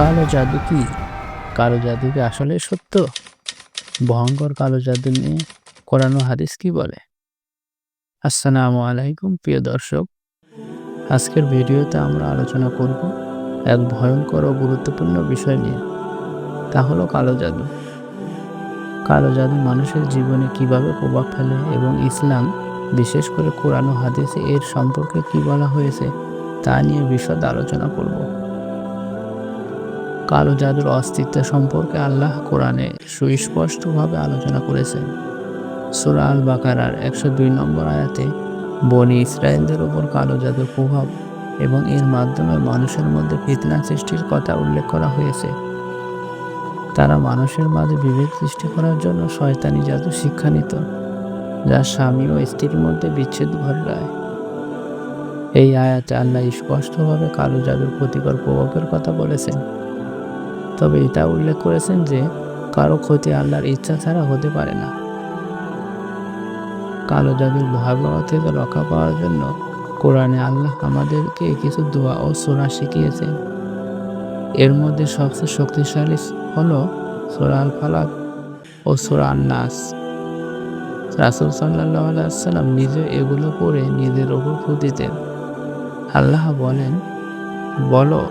কালো জাদু কি? কালো জাদু কি আসলে সত্য? ভয়ঙ্কর কালো জাদু নিয়ে কোরআন হাদিস কি বলে? আসসালামু আলাইকুম, প্রিয় দর্শক। আজকের ভিডিওতে আমরা আলোচনা করব এক ভয়ঙ্কর ও গুরুত্বপূর্ণ বিষয় নিয়ে। তা হলো কালো জাদু। কালো জাদু মানুষের জীবনে কীভাবে প্রভাব ফেলে এবং ইসলাম, বিশেষ করে কোরআন হাদিসে এর সম্পর্কে কি বলা হয়েছে, তা নিয়ে বিশদ আলোচনা করব। কালো জাদুর অস্তিত্ব সম্পর্কে আল্লাহ কোরআনে সুস্পষ্টভাবে আলোচনা করেছেন। সুরা আল বাকারার একশো দুই নম্বর আয়াতে, বনি ইসরায়েলদের ওপর কালো জাদুর প্রভাব এবং এর মাধ্যমে মানুষের মধ্যে ফিতনা সৃষ্টির কথা উল্লেখ করা হয়েছে। তারা মানুষের মাঝে বিভেদ সৃষ্টি করার জন্য শয়তানি জাদু শিক্ষা নিত, যা স্বামী ও স্ত্রীর মধ্যে বিচ্ছেদ ঘটায়। এই আয়াতে আল্লাহ স্পষ্টভাবে কালো জাদুর ক্ষতিকর প্রভাবের কথা বলেছেন। তবে এটা উল্লেখ করেছেন যে, কারও ক্ষতি আল্লাহর ইচ্ছা ছাড়া হতে পারে না। কালো জাদুর ভয়াবহ থেকে রক্ষা পাওয়ার জন্য কোরআনে আল্লাহ আমাদেরকে কিছু দোয়া ও সোরা শিখিয়েছেন। এর মধ্যে সবচেয়ে শক্তিশালী হলো সোরা আল ফালাক ও সোরা নাস রাসুল সাল্লাহ আলাইসাল্লাম নিজে এগুলো পড়ে নিজের ওপর ফু দিতেন আল্লাহ বলেন, বলো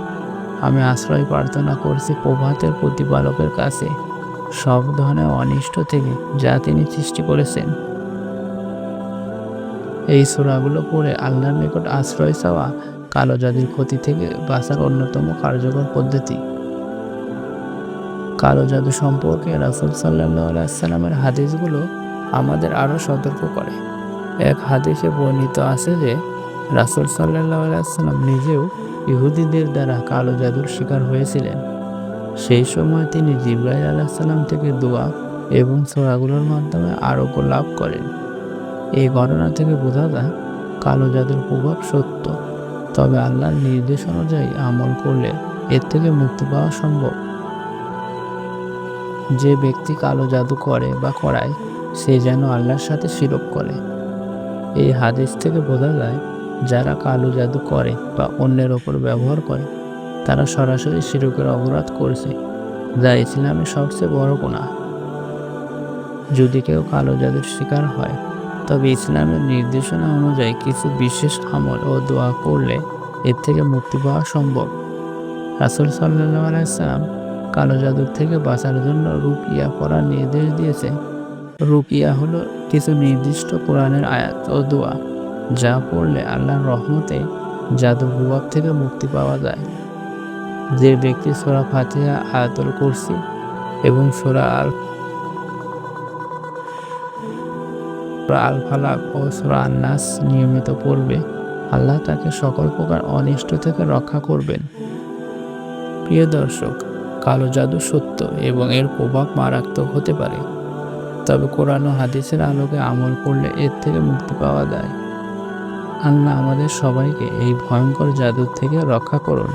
আমি আশ্রয় প্রার্থনা করছি প্রভাতের প্রতিপালকের কাছে। সব ধরনের অনিষ্ট থেকে যা তিনি সৃষ্টি করেছেন। এই সোরাগুলো পড়ে আল্লাহর নিকট আশ্রয় চাওয়া কালো জাতির ক্ষতি থেকে বাঁচার অন্যতম কার্যকর পদ্ধতি। কালো জাদু সম্পর্কে রাসুল সাল্লামের হাদিসগুলো আমাদের আরও সতর্ক করে। এক হাদিসে বর্ণিত আছে যে রাসুল সাল্লাহ সাল্লাম নিজেও ইহুদিদের দ্বারা কালো জাদুর শিকার হয়েছিলেন। সেই সময় তিনি জিব্রাইল আলাহিসাল্লাম থেকে দোয়া এবং সোরাগুলোর মাধ্যমে আরোগ্য লাভ করেন। এই ঘটনা থেকে বোঝা যায়, কালো জাদুর প্রভাব সত্য, তবে আল্লাহর নির্দেশ অনুযায়ী আমল করলে এর থেকে মুক্তি পাওয়া সম্ভব। যে ব্যক্তি কালো জাদু করে বা করায়, সে যেন আল্লাহর সাথে শিরক করে। এই হাদিস থেকে বোঝা যায় যারা কালো জাদু করে বা অন্যের ওপর ব্যবহার করে, তারা সরাসরি শিরকের অপরাধ করছে, যা ইসলামের সবচেয়ে বড় গুণা যদি কেউ কালো জাদুর শিকার হয়, তবে ইসলামের নির্দেশনা অনুযায়ী কিছু বিশেষ আমল ও দোয়া করলে এর থেকে মুক্তি পাওয়া সম্ভব। রাসুল সাল্লাহ আলাইসাল্লাম কালো জাদুর থেকে বাঁচার জন্য রুকিয়া পড়ার নির্দেশ দিয়েছে রুকিয়া হলো কিছু নির্দিষ্ট কোরআনের আয়াত ও দোয়া। যা পড়লে আল্লাহর রহমতে জাদুর প্রভাব থেকে মুক্তি পাওয়া যায়। যে ব্যক্তি সোরা ফাতিহা, আয়াতুল কুরসি এবং সোরা আল আল ফালাক ও সোরা আন্নাস নিয়মিত পড়বে, আল্লাহ তাকে সকল প্রকার অনিষ্ট থেকে রক্ষা করবেন। প্রিয় দর্শক, কালো জাদু সত্য এবং এর প্রভাব মারাত্মক হতে পারে। তবে কোরআন ও হাদিসের আলোকে আমল করলে এর থেকে মুক্তি পাওয়া যায়। আল্লাহ আমাদের সবাইকে এই ভয়ঙ্কর জাদুর থেকে রক্ষা করুন।